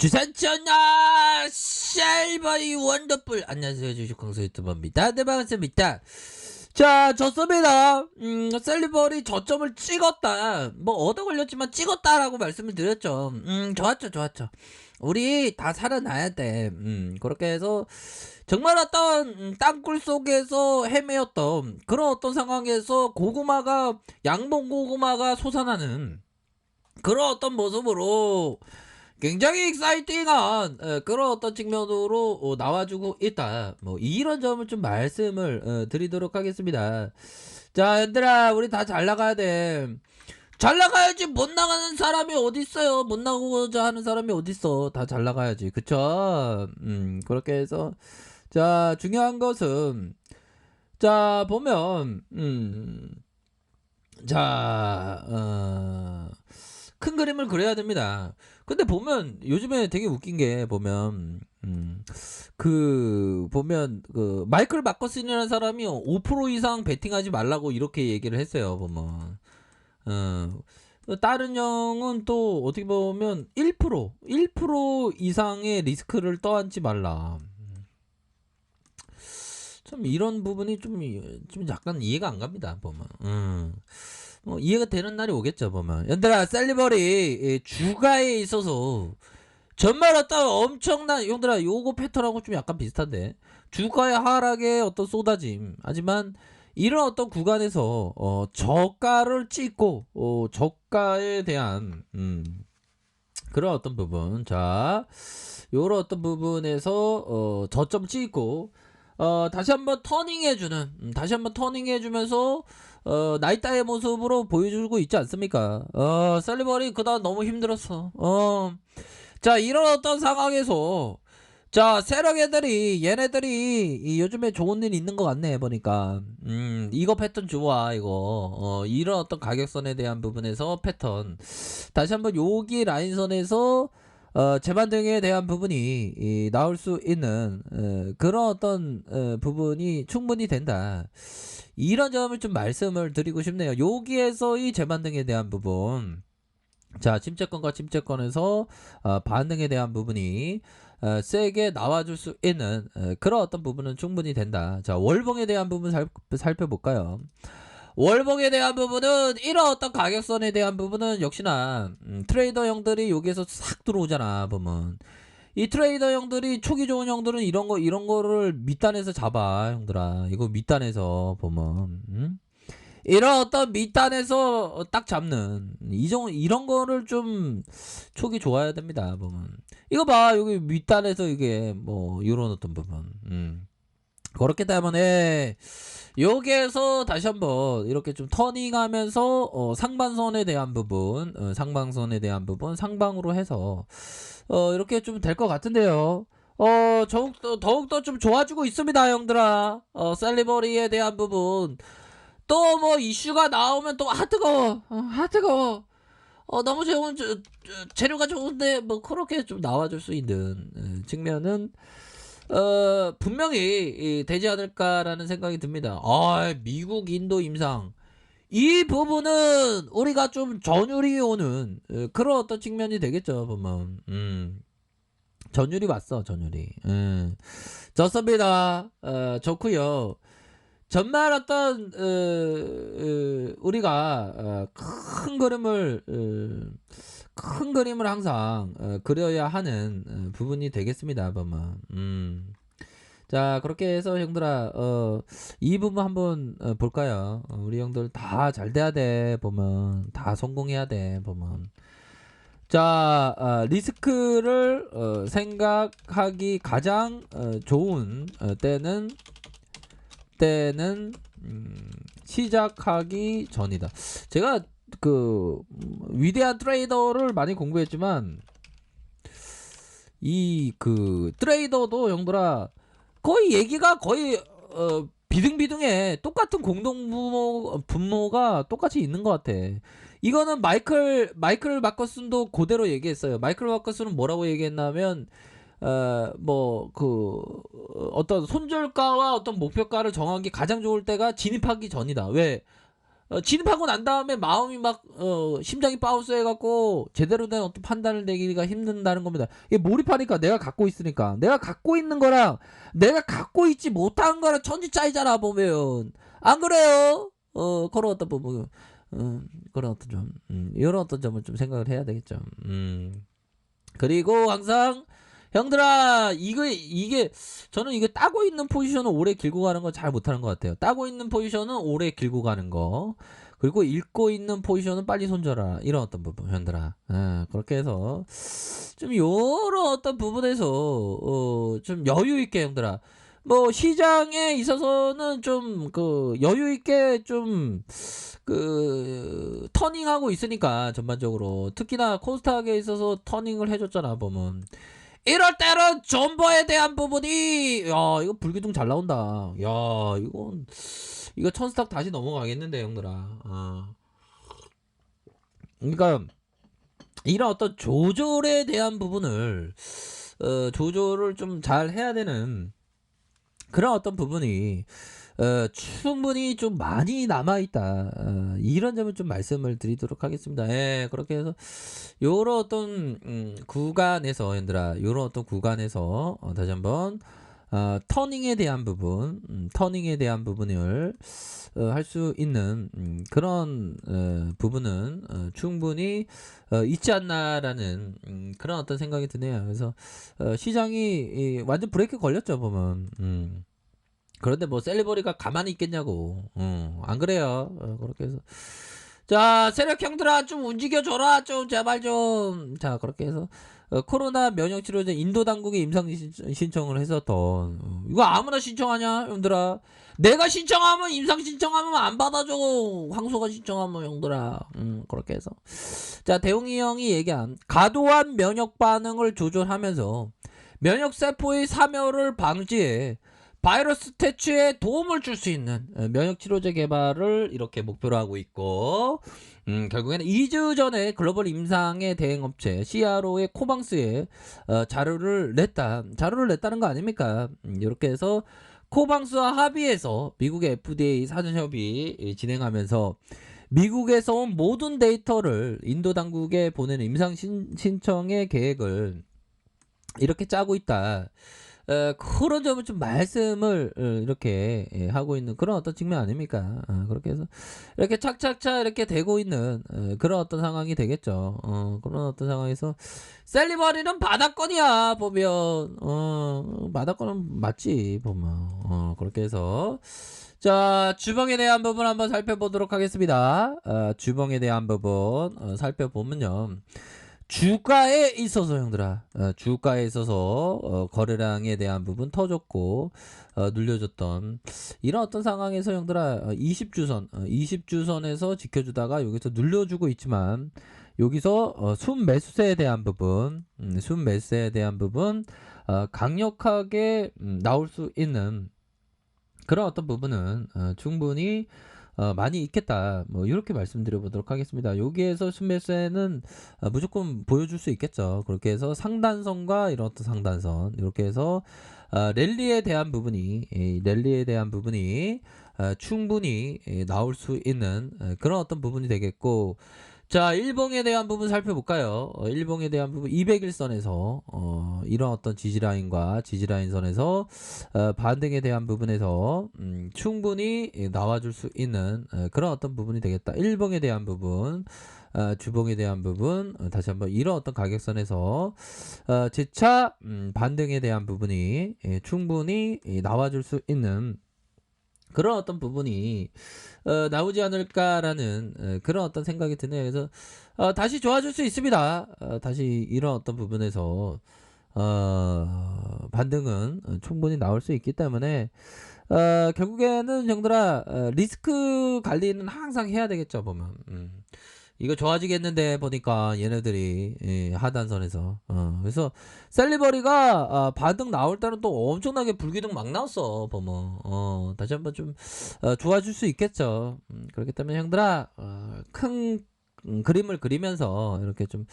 주산천하 셀바이 원더풀. 안녕하세요. 주식광수 유튜버입니다. 네 반갑습니다. 자 좋습니다. 음 셀리버리 저점을 찍었다. 뭐 얻어 걸렸지만 찍었다 라고 말씀을 드렸죠. 음 좋았죠 좋았죠. 우리 다 살아나야 돼 음 그렇게 해서 정말 어떤 음, 땅굴 속에서 헤매었던 그런 어떤 상황에서 고구마가 양봉 고구마가 솟아나는 그런 어떤 모습으로 굉장히 익사이팅한 에, 그런 어떤 측면으로 어, 나와주고 있다. 뭐 이런 점을 좀 말씀을 어, 드리도록 하겠습니다. 자, 얘들아, 우리 다 잘 나가야 돼. 잘 나가야지 못 나가는 사람이 어디 있어요? 못 나가고자 하는 사람이 어디 있어? 다 잘 나가야지, 그쵸? 음, 그렇게 해서 자 중요한 것은 자 보면 음, 자 어, 큰 그림을 그려야 됩니다. 근데 보면 요즘에 되게 웃긴 게 보면 음, 그 보면 그 마이클 마커슨이라는 사람이 5% 이상 베팅하지 말라고 이렇게 얘기를 했어요. 보면 어, 다른 형은 또 어떻게 보면 1% 1% 이상의 리스크를 떠안지 말라. 좀 이런 부분이 좀, 좀 약간 이해가 안 갑니다, 보면. 음. 뭐 이해가 되는 날이 오겠죠, 보면. 얘들아, 셀리버리 주가에 있어서 정말 어떤 엄청난, 형들아, 요거 패턴하고 좀 약간 비슷한데. 주가의 하락에 어떤 쏟아짐. 하지만 이런 어떤 구간에서 어, 저가를 찍고 어, 저가에 대한 음, 그런 어떤 부분. 자, 요런 어떤 부분에서 어, 저점 찍고 어, 다시 한번 터닝 해주는, 음, 다시 한번 터닝 해주면서, 어, 나이따의 모습으로 보여주고 있지 않습니까? 어, 셀리버리 그다음 너무 힘들었어. 어, 자, 이런 어떤 상황에서, 자, 세력 애들이, 얘네들이, 이 요즘에 좋은 일 있는 것 같네, 보니까. 음, 이거 패턴 좋아, 이거. 어, 이런 어떤 가격선에 대한 부분에서 패턴. 다시 한번 여기 라인선에서, 어, 재반 등에 대한 부분이 이, 나올 수 있는 어, 그런 어떤 어, 부분이 충분히 된다. 이런 점을 좀 말씀을 드리고 싶네요. 여기에서의 재반 등에 대한 부분. 자, 침체권과 침체권에서 어, 반등에 대한 부분이 어, 세게 나와줄 수 있는 어, 그런 어떤 부분은 충분히 된다. 자, 월봉에 대한 부분 살, 살펴볼까요? 월봉에 대한 부분은 이런 어떤 가격선에 대한 부분은 역시나 음, 트레이더 형들이 여기에서 싹 들어오잖아 보면 이 트레이더 형들이 초기 좋은 형들은 이런 거 이런 거를 밑단에서 잡아 형들아 이거 밑단에서 보면 음? 이런 어떤 밑단에서 딱 잡는 이정 이런 거를 좀 초기 좋아야 됩니다 보면 이거 봐 여기 밑단에서 이게 뭐 이런 어떤 부분 음. 그렇기 때문에 여기에서 다시 한번 이렇게 좀 터닝하면서 어, 상반선에 대한 부분, 어, 상방선에 대한 부분 상방으로 해서 어, 이렇게 좀 될 것 같은데요. 어, 더욱더, 더욱더 좀 좋아지고 있습니다, 형들아. 어, 셀리버리에 대한 부분. 또 뭐 이슈가 나오면 또, 아, 뜨거워. 어, 아, 뜨거워. 어, 너무 좋은, 재료가 좋은데, 뭐, 그렇게 좀 나와줄 수 있는 어, 측면은, 어, 분명히 이, 되지 않을까라는 생각이 듭니다. 아, 미국, 인도 임상. 이 부분은 우리가 좀 전율이 오는 어, 그런 어떤 측면이 되겠죠, 보면. 음. 전율이 왔어, 전율이. 음. 좋습니다. 어, 좋고요 정말 어떤 어, 어, 우리가 어, 큰 그림을 어, 큰 그림을 항상 어, 그려야 하는 어, 부분이 되겠습니다, 보면. 음. 자, 그렇게 해서 형들아, 어, 이 부분 한번 어, 볼까요? 어, 우리 형들 다 잘 돼야 돼, 보면. 다 성공해야 돼, 보면. 자, 어, 리스크를 어, 생각하기 가장 어, 좋은 어, 때는 때는 음, 시작하기 전이다. 제가 그 음, 위대한 트레이더를 많이 공부했지만 이 그 트레이더도 형들아 거의 얘기가 거의 어 비등비등해 똑같은 공동 분모 분모가 똑같이 있는 것 같아. 이거는 마이클 마이클 마커슨도 그대로 얘기했어요. 마이클 마커슨은 뭐라고 얘기했냐면 어뭐 그 어떤 손절가와 어떤 목표가를 정하기 가장 좋을 때가 진입하기 전이다. 왜 어, 진입하고 난 다음에 마음이 막 어, 심장이 바운스 해갖고 제대로 된 어떤 판단을 내기가 힘든다는 겁니다. 이게 몰입하니까 내가 갖고 있으니까 내가 갖고 있는 거랑 내가 갖고 있지 못한 거랑 천지 차이잖아 보면 안 그래요? 어 어떤 부분, 음, 그런 어떤 점, 음, 이런 어떤 점을 좀 생각을 해야 되겠죠. 음. 그리고 항상 형들아 이거 이게 저는 이게 따고 있는 포지션은 오래 길고 가는 거 잘 못하는 것 같아요. 따고 있는 포지션은 오래 길고 가는 거. 그리고 읽고 있는 포지션은 빨리 손절하라. 이런 어떤 부분 현들아. 예, 그렇게 해서 좀 요런 어떤 부분에서 어, 좀 여유 있게 형들아. 뭐 시장에 있어서는 좀 그 여유 있게 좀 그 터닝하고 있으니까 전반적으로. 특히나 코스닥에 있어서 터닝을 해줬잖아 보면 이럴 때는 존버에 대한 부분이 야 이거 불기둥 잘 나온다 야 이건 이거 천스탁 다시 넘어가겠는데 형들아 어. 그러니까 이런 어떤 조절에 대한 부분을 어, 조절을 좀 잘 해야 되는 그런 어떤 부분이 어, 충분히 좀 많이 남아 있다. 어, 이런 점을 좀 말씀을 드리도록 하겠습니다. 예, 그렇게 해서 요런 어떤 음, 구간에서 얘들아, 요런 어떤 구간에서 어, 다시 한 번 어, 터닝에 대한 부분, 음, 터닝에 대한 부분을 어, 할 수 있는 음, 그런 어, 부분은 어, 충분히 어, 있지 않나라는 음, 그런 어떤 생각이 드네요. 그래서 어, 시장이 이, 완전 브레이크 걸렸죠 보면. 음. 그런데 뭐 셀리버리가 가만히 있겠냐고. 어, 안 그래요. 어, 그렇게 해서 자 세력 형들아 좀 움직여줘라 좀 제발 좀. 자 그렇게 해서 어, 코로나 면역 치료제 인도 당국에 임상 신- 신청을 했었던 어, 이거 아무나 신청하냐 형들아. 내가 신청하면 임상 신청하면 안 받아줘. 황소가 신청하면 형들아. 음 그렇게 해서 자 대웅이 형이 얘기한 과도한 면역 반응을 조절하면서 면역 세포의 사멸을 방지해 바이러스 퇴치에 도움을 줄 수 있는 어, 면역 치료제 개발을 이렇게 목표로 하고 있고 음, 결국에는 2주 전에 글로벌 임상의 대행 업체 CRO의 코방스에 어, 자료를 냈다. 자료를 냈다는 거 아닙니까? 음, 이렇게 해서 코방스와 합의해서 미국의 FDA 사전 협의 예, 진행하면서 미국에서 온 모든 데이터를 인도 당국에 보내는 임상 신, 신청의 계획을 이렇게 짜고 있다. 어, 그런 점을 좀 말씀을 어, 이렇게 예, 하고 있는 그런 어떤 측면 아닙니까? 어, 그렇게 해서 이렇게 착착착 이렇게 되고 있는 어, 그런 어떤 상황이 되겠죠. 어, 그런 어떤 상황에서 셀리버리는 바닥권이야 보면 어, 바닥권은 맞지 보면 어, 그렇게 해서 자 주봉에 대한 부분 한번 살펴보도록 하겠습니다. 어, 주봉에 대한 부분 어, 살펴보면요. 주가에 있어서 형들아 어, 주가에 있어서 어, 거래량에 대한 부분 터졌고 어, 눌려줬던 이런 어떤 상황에서 형들아 어, 20주선 어, 20주선에서 지켜주다가 여기서 눌려주고 있지만 여기서 어, 순 매수세에 대한 부분 음, 순 매수세에 대한 부분 어, 강력하게 음, 나올 수 있는 그런 어떤 부분은 어, 충분히 어, 많이 있겠다. 뭐 이렇게 말씀드려 보도록 하겠습니다. 여기에서 순매수에는 어, 무조건 보여줄 수 있겠죠. 그렇게 해서 상단선과 이런 어떤 상단선 이렇게 해서 어, 랠리에 대한 부분이 이 랠리에 대한 부분이 어, 충분히 예, 나올 수 있는 어, 그런 어떤 부분이 되겠고 자 일봉에 대한 부분 살펴볼까요? 어, 일봉에 대한 부분 201선에서 어, 이런 어떤 지지라인과 지지라인선에서 어, 반등에 대한 부분에서 음, 충분히 예, 나와줄 수 있는 어, 그런 어떤 부분이 되겠다. 일봉에 대한 부분, 어, 주봉에 대한 부분 어, 다시 한번 이런 어떤 가격선에서 어, 재차 음, 반등에 대한 부분이 예, 충분히 예, 나와줄 수 있는 그런 어떤 부분이 어, 나오지 않을까라는 어, 그런 어떤 생각이 드네요. 그래서 어, 다시 좋아질 수 있습니다. 어, 다시 이런 어떤 부분에서 어, 반등은 어, 충분히 나올 수 있기 때문에 어, 결국에는 형들아 어, 리스크 관리는 항상 해야 되겠죠 보면 음. 이거 좋아지겠는데 보니까 얘네들이 예, 하단선에서. 어, 그래서 셀리버리가 아, 반등 나올 때는 또 엄청나게 불기둥 막 나왔어 보면 어, 다시 한번 좀 어, 좋아질 수 있겠죠. 음, 그렇기 때문에 형들아 어, 큰 음, 그림을 그리면서 이렇게 좀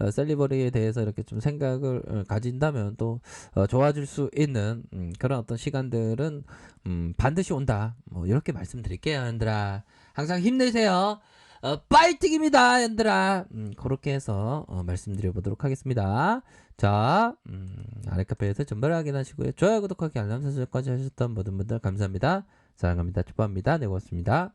어, 셀리버리에 대해서 이렇게 좀 생각을 어, 가진다면 또 어, 좋아질 수 있는 음, 그런 어떤 시간들은 음, 반드시 온다. 뭐 이렇게 말씀드릴게요 형들아. 항상 힘내세요. 어, 파이팅입니다, 얘들아. 음, 그렇게 해서 어, 말씀드려보도록 하겠습니다. 자, 음, 아래 카페에서 전발 확인하시고요. 좋아요, 구독하기, 알람 설정까지 하셨던 모든 분들 감사합니다. 사랑합니다. 축복합니다. 네, 고맙습니다.